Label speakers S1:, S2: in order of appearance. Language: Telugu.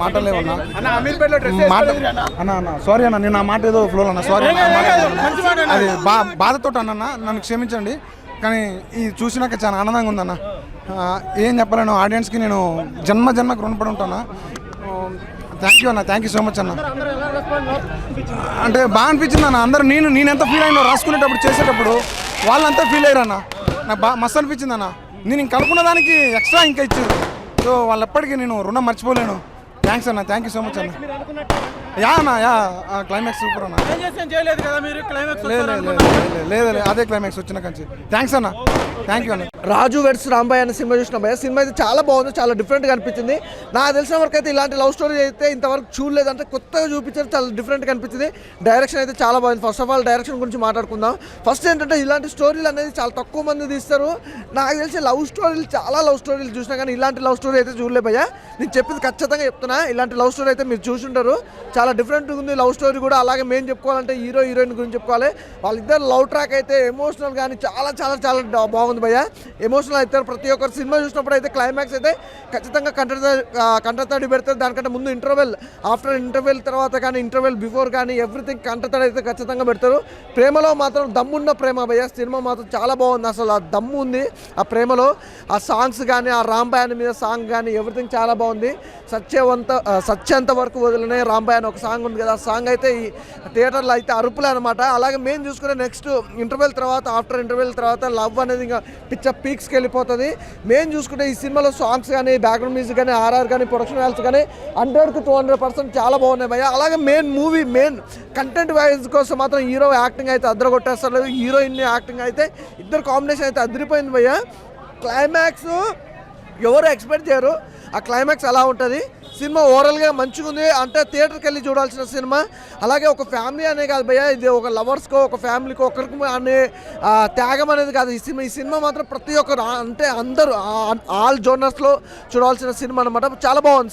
S1: మాటలేవన్నా
S2: అన్న
S1: అన్న. సారీ అన్న నేను నా మాట ఏదో ఫ్లో అన్న సారీ అది బా బాధతో అన్న నన్ను క్షమించండి. కానీ ఇది చూసినాక చాలా ఆనందంగా ఉందన్న ఏం చెప్పలేను ఆడియన్స్కి నేను జన్మ జన్మకు రుణపడి ఉంటాను? థ్యాంక్ యూ అన్న థ్యాంక్ యూ సో మచ్ అన్న. అంటే బాగా అనిపించింది అన్న అందరూ నేను నేను ఎంత ఫీల్ అయినా రాసుకునేటప్పుడు చేసేటప్పుడు వాళ్ళంతా ఫీల్ అయ్యారు అన్న. నాకు బాగా మస్తు అనిపించింది అన్న. నేను ఇంక అనుకున్న దానికి ఎక్స్ట్రా ఇంకా ఇచ్చారు. సో వాళ్ళు ఎప్పటికీ నేను రుణం మర్చిపోలేను. థ్యాంక్స్ అన్న థ్యాంక్ యూ సో మచ్ అన్న. యా అన్న యా క్లైమాక్స్ సూపర్ అన్న.
S2: చేయలేదు కదా మీరు? క్లైమాక్స్
S1: లేదు లేదు అదే క్లైమాక్స్ వచ్చిన కంచి. థ్యాంక్స్ అన్న థ్యాంక్ యూ అన్న.
S3: రాజు వెడ్స్ రాంబాయ్ అనే సినిమా చూసిన భయ సినిమా అయితే చాలా బాగుంది చాలా డిఫరెంట్గా అనిపించింది. నాకు తెలిసిన వరకు అయితే ఇలాంటి లవ్ స్టోరీ అయితే ఇంతవరకు చూడలేదు అంటే కొత్తగా చూపించారు చాలా డిఫరెంట్గా అనిపించింది. డైరెక్షన్ అయితే చాలా బాగుంది. ఫస్ట్ ఆఫ్ ఆల్ డైరెక్షన్ గురించి మాట్లాడుకుందాం. ఫస్ట్ ఏంటంటే ఇలాంటి స్టోరీలు అనేది చాలా తక్కువ మంది తీస్తారు. నాకు తెలిసి లవ్ స్టోరీలు చాలా లవ్ స్టోరీలు చూసినా కానీ ఇలాంటి లవ్ స్టోరీ అయితే చూడలే భయ్య. నేను చెప్పింది ఖచ్చితంగా చెప్తున్నా. ఇలాంటి లవ్ స్టోరీ అయితే మీరు చూసుంటారు. చాలా డిఫరెంట్గా ఉంది లవ్ స్టోరీ కూడా. అలాగే మేము చెప్పుకోవాలంటే హీరో హీరోయిన్ గురించి చెప్పుకోవాలి. వాళ్ళిద్దరు లవ్ ట్రాక్ అయితే ఎమోషనల్ కానీ చాలా చాలా చాలా బాగుంది భయ్య. ఎమోషనల్ అవుతారు ప్రతి ఒక్కరు సినిమా చూసినప్పుడు అయితే క్లైమాక్స్ అయితే ఖచ్చితంగా కంట కంటతడి పెడతారు దానికంటే ముందు ఇంటర్వెల్ ఆఫ్టర్ ఇంటర్వెల్ తర్వాత కానీ ఇంటర్వెల్ బిఫోర్ కానీ ఎవ్రీథింగ్ కంటతడి అయితే ఖచ్చితంగా పెడతారు. ప్రేమలో మాత్రం దమ్మున్న ప్రేమ భయ్య. సినిమా మాత్రం చాలా బాగుంది. అసలు ఆ దమ్ము ఉంది ఆ ప్రేమలో. ఆ సాంగ్స్ కానీ ఆ రాంబాయన్ మీద సాంగ్ కానీ ఎవ్రీథింగ్ చాలా బాగుంది. సత్యవంత ఆ, సత్యంత వరకు వదిలినే రాంబాయ్ అని ఒక సాంగ్ ఉంది కదా ఆ సాంగ్ అయితే ఈ థియేటర్లో అయితే అరుపులే అనమాట అలాగే మేము చూసుకునే నెక్స్ట్ ఇంటర్వెల్ తర్వాత ఆఫ్టర్ ఇంటర్వెల్ తర్వాత లవ్ అనేది ఇంకా పిక్చర్ పీక్స్కి వెళ్ళిపోతుంది. మేము చూసుకుంటే ఈ సినిమాలో సాంగ్స్ కానీ బ్యాక్గ్రౌండ్ మ్యూజిక్ కానీ ఆర్ఆర్ కానీ ప్రొడక్షన్ వాల్స్ కానీ హండ్రెడ్కి టూ హండ్రెడ్ పర్సెంట్ చాలా బాగున్నాయి భయ్య. అలాగే main movie main content wise కోసం మాత్రం హీరో యాక్టింగ్ అయితే అద్దరు కొట్టేస్తారు హీరోయిన్ యాక్టింగ్ అయితే ఇద్దరు కాంబినేషన్ అయితే అదిరిపోయింది భయ్య. క్లైమాక్స్ ఎవరు ఎక్స్పెక్ట్ చేయరు. ఆ క్లైమాక్స్ అలా ఉంటుంది? సినిమా ఓవరాల్గా మంచిగా ఉంది అంటే థియేటర్కి వెళ్ళి చూడాల్సిన సినిమా. అలాగే ఒక ఫ్యామిలీ అనే కాదు భయ్య ఇది ఒక లవర్స్కో ఒక ఫ్యామిలీకో ఒకరికి అనే త్యాగం అనేది కాదు. ఈ సినిమా ఈ సినిమా మాత్రం ప్రతి ఒక్కరు అంటే అందరూ ఆల్ జోనర్స్లో చూడాల్సిన సినిమా అనమాట చాలా బాగుంది.